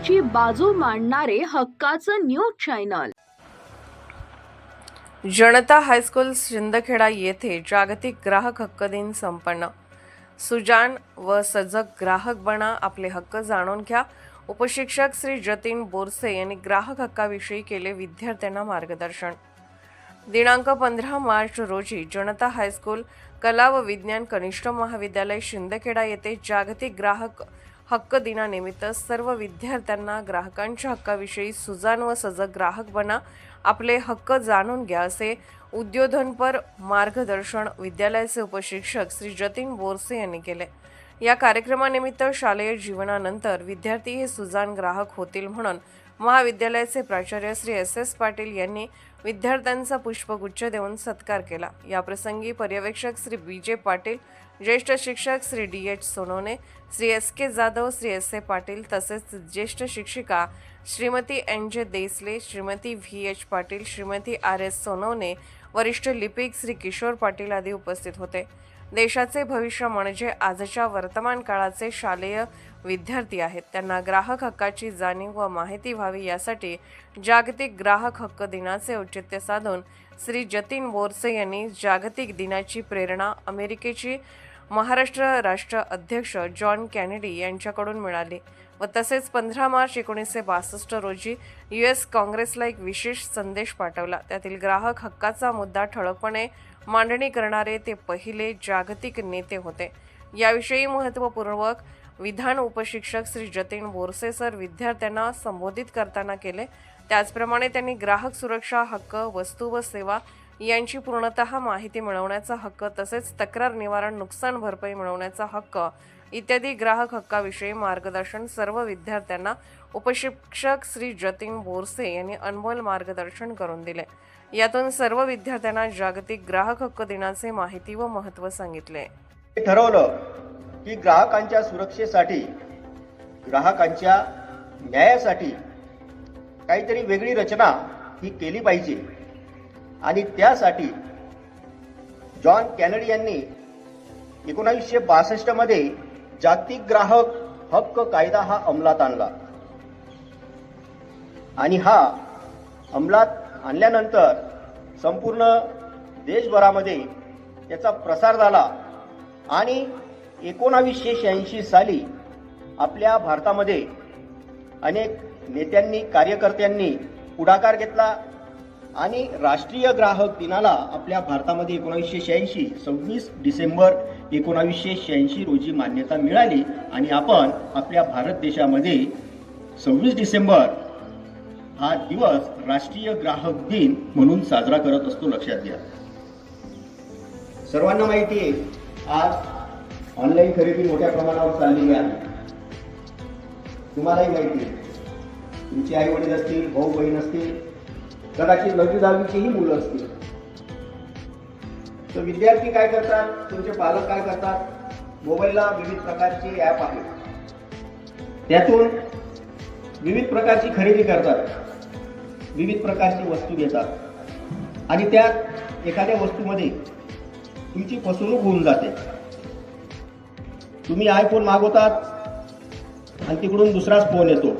हक्काची बाजू मांडणारे हक्काचं news channel. Janata high school Shindkheda येथे जागतिक ग्राहक हक्क दिन संपन्न. सुजान व सजग ग्राहक बना आपले हक्क जाणून घ्या. उपशिक्षक श्री जतीन बोरसे यांनी ग्राहक हक्काविषयी केले विद्यार्थ्यांना मार्गदर्शन. दिनांक पंधरा मार्च रोजी जनता हायस्कूल कला व विज्ञान कनिष्ठ महाविद्यालय शिंदखेडा येथे जागतिक ग्राहक हक्क दिनानिमित्त सर्व विद्यार्थ्यांना ग्राहकांच्या हक्काविषयी सुजान व सजग ग्राहक बना. आपले हक्क जाणून घ्या असे उद्योधनपर मार्गदर्शन विद्यालयाचे उपशिक्षक श्री जतीन बोरसे यांनी केले. या कार्यक्रमानिमित्त शालेय जीवनानंतर विद्यार्थी हे सुजान ग्राहक होतील म्हणून महाविद्यालयाचे प्राचार्य श्री एस एस पाटील यांनी विद्यार्थ्यांचा पुष्पगुच्छ देऊन सत्कार केला. याप्रसंगी पर्यवेक्षक श्री बी जे पाटील ज्येष्ठ शिक्षक Shri D H Sonawane Shri S K Jadhav Shri S A Patil तसेच ज्येष्ठ शिक्षिका Shrimati N J Desale Shrimati V H Patil Shrimati R S Sonawane वरिष्ठ लिपिक श्री किशोर पाटील आदी उपस्थित होते. देशाचे भविष्य म्हणजे आजच्या वर्तमान काळाचे शालेय विद्यार्थी आहेत. त्यांना ग्राहक हक्काची जाणीव व माहिती व्हावी यासाठी जागतिक ग्राहक हक्क दिनाचे औचित्य साधून श्री जतीन बोरसे यांनी जागतिक दिनाची प्रेरणा अमेरिकेची महाराष्ट्र राष्ट्र अध्यक्ष जॉन कॅनेडी यांच्याकडून मिळाली व तसेच पंधरा मार्च एकोणीसशे बासष्ट रोजी यू एस काँग्रेसला एक विशेष संदेश पाठवला. त्यातील ग्राहक हक्काचा मुद्दा ठळकपणे मांडणी करणारे ते पहिले जागतिक नेते होते. याविषयी महत्त्वपूर्वक विधान उपशिक्षक श्री जतीन बोरसे सर विद्यार्थ्यांना संबोधित करताना केले. त्याचप्रमाणे त्यांनी ग्राहक सुरक्षा हक्क वस्तू व सेवा यांची पूर्णतः माहिती मिळवण्याचा हक्क तसेच तक्रार निवारण नुकसान भरपाई मिळवण्याचा हक्क इत्यादी ग्राहक हक्काविषयी मार्गदर्शन सर्व विद्यार्थ्यांना उपशिक्षक श्री जतीन बोरसे यांनी अनमोल मार्गदर्शन करून दिले. यातून सर्व विद्यार्थ्यांना जागतिक ग्राहक हक्क दिनाचे माहिती व महत्त्व सांगितले. ठरवलं की ग्राहकांच्या सुरक्षेसाठी ग्राहकांच्या न्यायासाठी काहीतरी वेगळी रचना ही केली पाहिजे. आणि त्यासाठी जॉन कॅनडी यांनी एकोणावीसशे बासष्टमध्ये जागतिक ग्राहक हक्क कायदा हा अंमलात आणला. आणि हा अंमलात आणल्यानंतर संपूर्ण देशभरामध्ये त्याचा प्रसार झाला. आणि एकोणावीसशे शहाऐंशी साली आपल्या भारतामध्ये अनेक नेत्यांनी कार्यकर्त्यांनी पुढाकार घेतला. आणि राष्ट्रीय ग्राहक दिनाला आपल्या भारतामध्ये एकोणावीसशे शहाऐंशी सव्वीस डिसेंबर एकोणावीसशे शहाऐंशी रोजी मान्यता मिळाली आणि आपण आपल्या भारत देशामध्ये सव्वीस डिसेंबर हा दिवस राष्ट्रीय ग्राहक दिन म्हणून साजरा करत असतो लक्षात घ्या. सर्वांना माहिती आहे आज ऑनलाईन खरेदी मोठ्या प्रमाणावर चाललेली आहे. तुम्हालाही माहिती आहे. तुमचे आई वडील असतील भाऊ बहीण असतील कदाचित नववी दहावीचीही मुलं असतील. तर विद्यार्थी काय करतात? तुमचे पालक काय करतात? मोबाईलला विविध प्रकारचे ॲप आहेत. त्यातून विविध प्रकारची खरेदी करतात. विविध प्रकारची वस्तू घेतात आणि त्यात एखाद्या वस्तूमध्ये तुमची फसवणूक होऊन जाते. तुम्ही आयफोन मागवतात आणि तिकडून दुसराच फोन येतो.